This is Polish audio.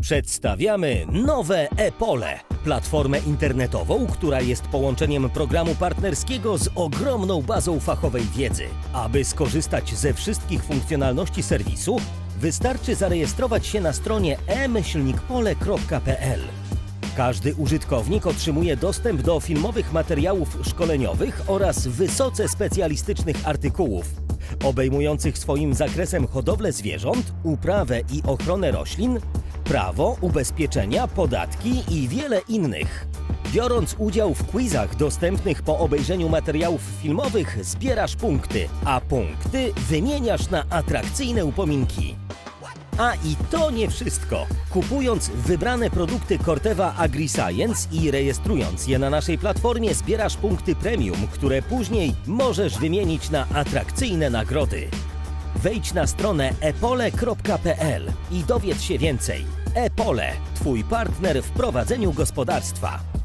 Przedstawiamy nowe Epole, platformę internetową, która jest połączeniem programu partnerskiego z ogromną bazą fachowej wiedzy. Aby skorzystać ze wszystkich funkcjonalności serwisu, wystarczy zarejestrować się na stronie e-pole.pl. Każdy użytkownik otrzymuje dostęp do filmowych materiałów szkoleniowych oraz wysoce specjalistycznych artykułów, obejmujących swoim zakresem hodowlę zwierząt, uprawę i ochronę roślin, prawo, ubezpieczenia, podatki i wiele innych. Biorąc udział w quizach dostępnych po obejrzeniu materiałów filmowych, zbierasz punkty, a punkty wymieniasz na atrakcyjne upominki. A i to nie wszystko. Kupując wybrane produkty Corteva AgriScience i rejestrując je na naszej platformie, zbierasz punkty premium, które później możesz wymienić na atrakcyjne nagrody. Wejdź na stronę epole.pl i dowiedz się więcej. Epole, Twój partner w prowadzeniu gospodarstwa.